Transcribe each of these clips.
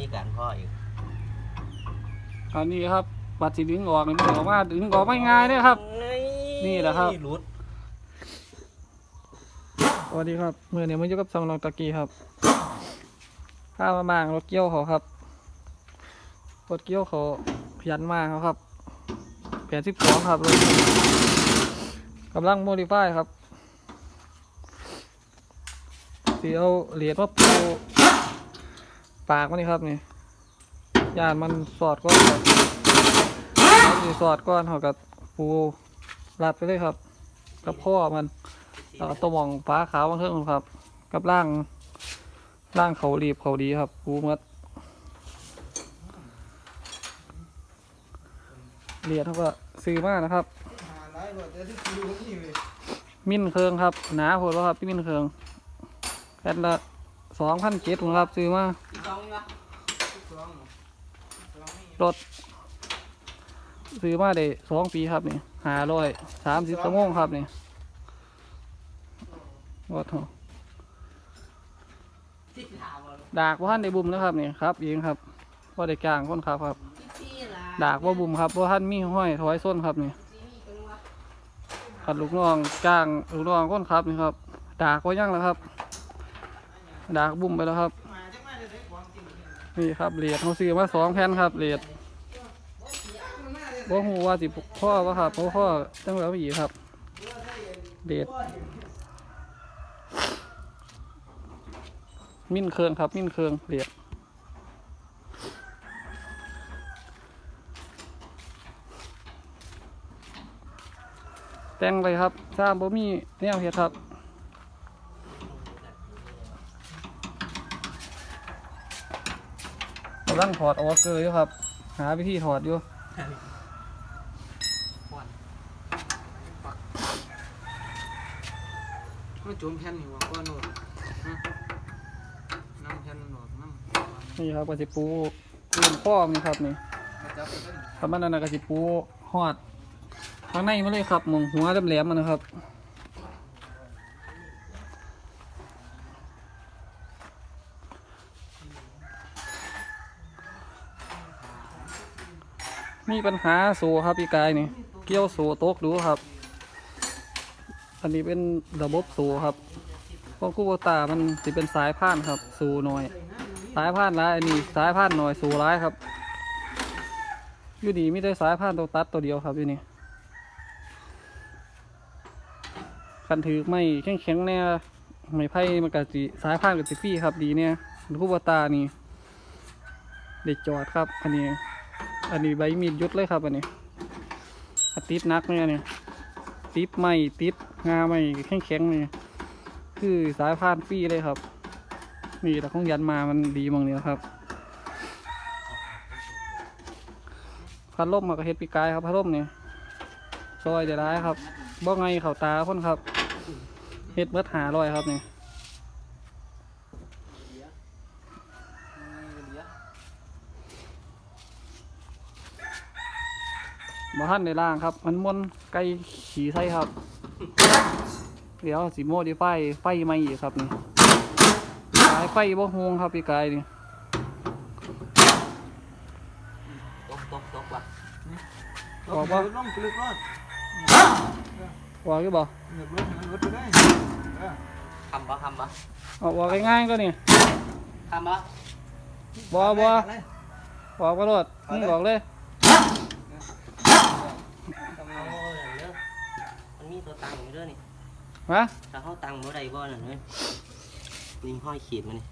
มีการพ่ออีกอันนี้ครับบัตรสีดึงออกนี่มันออกมาดึงออกไม่ง่ายเลยครับ นี่แหละครับรุดสวัสดีครับเมื่อนี้มาอยู่กับซองนองตะกี้ครับข้ามามางรถเกี้ยวเขาครับรถเกี้ยวเขาขยันมากเขาครับแปดสิบสองครับรถกำลังโมดิฟายครับสีเอาเหรียญมาปู ปากมันนี่ครับนี่ยานมันสอดก้อนครับเอาสิสอดก้อนเขากับปูรัดไปเลยครับ กับพ่อมันแล้วก็ตัวมองฟ้าขาวบางเทิงครับ กับร่างร่างเขารีบเขาดีครับปูมัดเหรียญเขาก็ซื้อมากนะครับ มิ้นเคืองครับหนาโหดแล้วครับพี่มิ้นเคืองแค่ละ สองพันเจ็ดครับซื้อมารถซื้อมาได้สองปีครับนี่หาร้อยสามสิบชั่วโมงครับนี่วัดหรอดากว่าท่านได้บุมนะครับนี่ครับเองครับว่าได้กลางคนครับครับ ดากว่าบุมครับว่าท่านมีห้อยถอยส้นครับนี่ขัดลูกน้องกลางลูกน้องคนครับนี่ครับ ดากว่ายังแล้วครับ ดากบุ้มไปแล้วครับ นี่ครับเหรียญเขาซื้อมาสองแผ่นครับเหรียญว่หูว่าสิพ่อว่าครับพราะพ่อตั้งแล้วอีกครับเหรียญมิ้นเคืองครับ มิ้นเคืองเหรียญแต่งไปครับทราบบ่มีแนวเฮ็ดครับำลังถอดออกเกอร์อยู่ครับ หาวิธีถอดอยู่ไม่จุ่มแผ่นอยู่ว่าก้อนโนน้ำแผ่นโนดน้ำนี่ครับกระสิปูปูนข้อมนี่ครับนี่ทำมันนั่นกระสิปูหอดข้างในมาเลยครับมองหัวแหลมๆมันนะครับ มีปัญหาโซครับพี่กายนี่ เกี่ยวโซตกดูครับ อันนี้เป็นระบบโซครับเพราะคูโบตามันจะเป็นสายพานครับโซน้อย สายพานร้ายอันนี้สายพานหน่อยโซร้ายครับอยู่ดีไมีแต่สายพานตัวตัดตัวเดียวครับอยู่นี่คันถือไม่แข็งแข็งแน่ไม่ไพ่มันกะจิสายพานกับจิฟี่ครับดีเนี่ยคูโบตานี่เด็กจอดครับ อันนี้ อันนี้ใบมีดยุดเลยครับอันนี้ติดนักเนี่ยเนี่ยติดไม่ติดงาไม่แข็งแข็งๆนี่คือสายพานฟรีเลยครับ นี่แต่ของยันมามันดีมองนี้ครับพัดลมมากระเฮ็ดปีกายครับพัดลมเนี่ยซอยจะได้ครับบ่ไงเข่าตาคนครับเฮ็ดเบิดหาลอยครับนี่ บ่ทันในล่างครับ มันมวนไก่ขี่ไส้ครับ เดี๋ยวสีโมดิไฟไฟไม่อีกครับนี่สายไฟบ่ฮวงครับพี่กายนี่ตกตกตกว่ะบอกว่าล่องกลึกรอดวางอยู่บ่เหนือบรถมันรถไปได้คำบ่คำบ่เอาวางง่ายๆก็นี่คำบ่บ่บ่บอกก็รถมึงบอกเลย ต้องเอาอย่างเด้อมันมี ตัวตังอยู่เด้อนี่มาถ้าเขาตังบ่ได้บ่นั่นเว้ยนี่ห้อยขีดมันนี่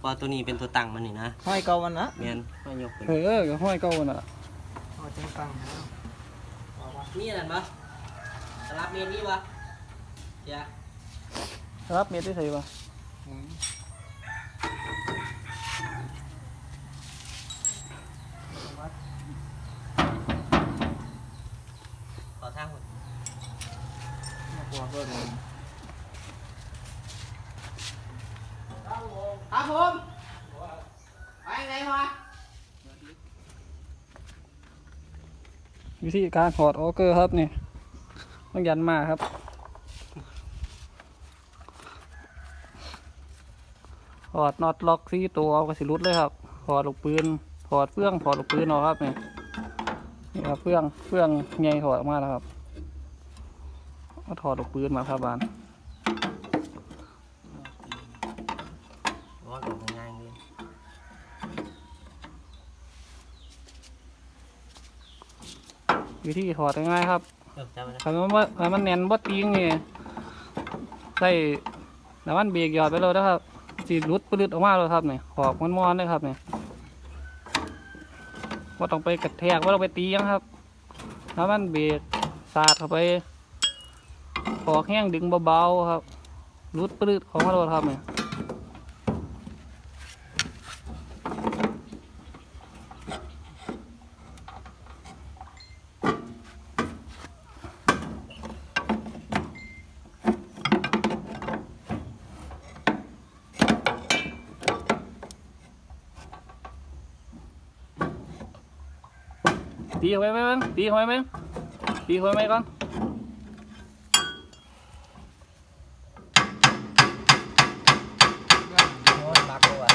พอตัวนี้เป็นตัวตังมันนี่นะห้อยเก่ามันนะแม่นห้อยยกไปเออก็ห้อยเก่าน่ะเอาจังตังมีอะไรบ่สลับเมนนี่บ่อย่ารับเม็ดได้ใส่บ่ ขอทางหมด หัวก็โดนครับผมไปไหนวะวิธีการถอดออเกอร์ครับนี่ต้องยันมาครับถอดน็อตล็อกซี่ตัวเอากระสิรุดเลยครับถอดลูกปืนถอดเฟื่องถอดลูกปืนออกครับเนี่ยนี่ครับเฟื่องเฟื่องใหญ่ถอดออกมาแล้วครับ ก็ถอดลูกปืนมาครับบานว่าตกง่ายๆเลยวิธีถอดง่ายๆครับเออจำไว้นะถ้ามันบ่ถ้ามันแน่นบ่ติงนี่ใส่น้ำมันเบรกหยอดไปเลยนะครับสีรุดปลืดออกมาเลยครับเนี่ยขอบมันมอนๆเลยครับเนี่ยว่าต้องไปกระแทกว่าต้องไปตีหยังครับน้ำมันเบรกสาดเข้าไป ขอกแห้งดึงเบาๆครับรุดปลื้ดของมาเลยครับเนี่ยตีเข้าไปไหมมั้งตีเข้าไปไหมตีเข้าไปไหมก่อน โอ้ยบักเลยว่ะ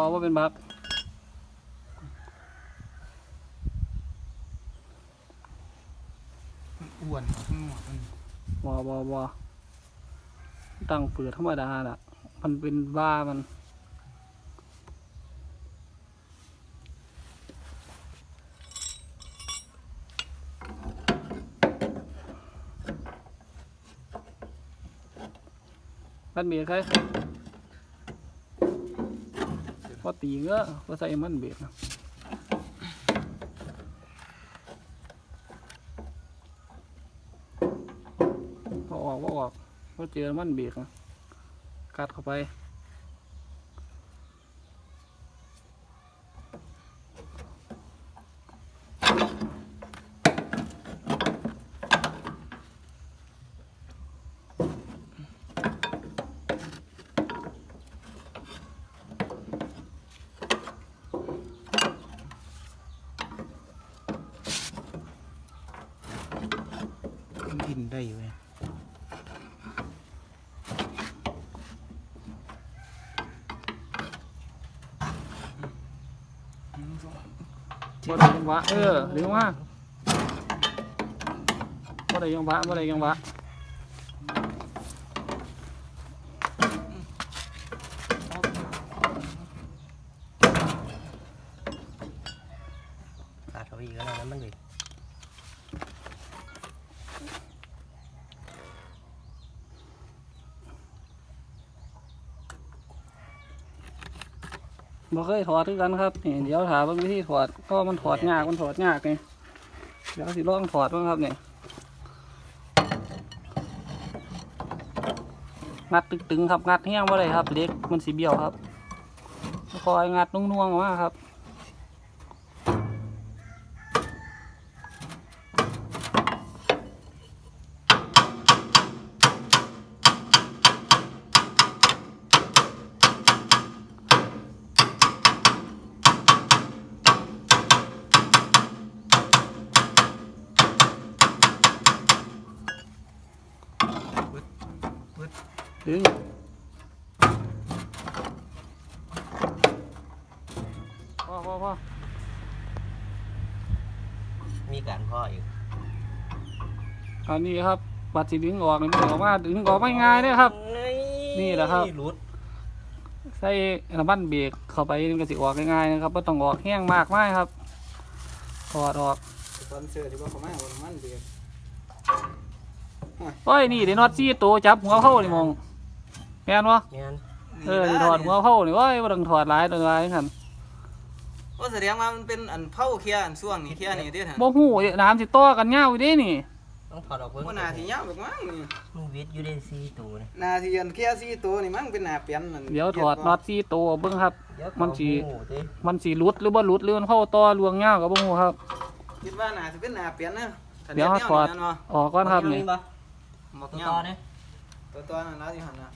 บอกว่าว่าเป็นบักอ้วนข้างนอกมันบอบอบอตั้งเปิดธรรมดาน่ะ มันเป็นบ้ามันมันเบียดใคร พอตีเงอะพอใส่มันเบียดนะพอออกพอออกพอเจอมันเบียดนะกัดเข้าไป ได้อยู่ไงบ่ได้ยังวะเออหรือว่าบ่ได้ยังวะบ่ได้ยังวะ ตัดเขาอีกแล้วนะมันดิ บ่เคยถอดด้วยกันครับนี่เดี๋ยวถามว่าวิธีถอดก็มันถอดยากมันถอดยากไงเดี๋ยวสิลองถอดบ้างครับเนี่ยงัดตึงๆครับงัดแห้งบ่ไรครับเล็กมันสีเบี้ยวครับคอยงัดนุ่งๆออกมาครับ ดึงพ่อพ่อพ่อมีการพ่ออยู่อันนี้ครับ บัตรสีดึงออกนี่มันออกมาดึงออกไม่ง่ายเลยครับ นี่แหละครับ รุดใส่น้ำมันเบรกเข้าไปมันก็สิออกง่ายๆนะครับไม่ต้องออกแห้งมากมายครับถอดออกสปอนเซอร์ที่ว่าเขามาวันมันเดียวโอ้ยนี่เดี๋ยวน็อตซี่ตัวจับหัวเข้านี่มองแม่นวะแม่นเออนี่ถอดหัวเข้านี่โอ้ยบ่ต้องถอดหลายตัวหลายคั่นก็แสดงว่ามันเป็นอันเผาเคียอันช่วงนี้เคียนี่เด้อท่านบ่ฮู้เด้น้ำสิต่อกันยาวอยู่เด้นี่ต้องถอดออกเพิ่งว่านาทียาวแบบมั้งนี่มันวิทย์อยู่ได้สี่ตัวนะนาทีอันเคียสี่ตัวนี่มั้งเป็นหนาเปลี่ยนนั่นเดี๋ยวถอดน็อตซี่ตัวเบิ่งครับเดี๋ยวมันสิขอหูดิมันสิหลุดหรือบ่หลุดหรือมันเข้าต่อลวงยาวก็บ่ฮู้ครับคิดว่านาสิเป็นหนาเปลี่ยนนะเดี๋ยวถอดออกก่อนครับนี่บ่หมอกตัวเงาต่อเนี่ยตัวตัวนั่นนะที่หันนะ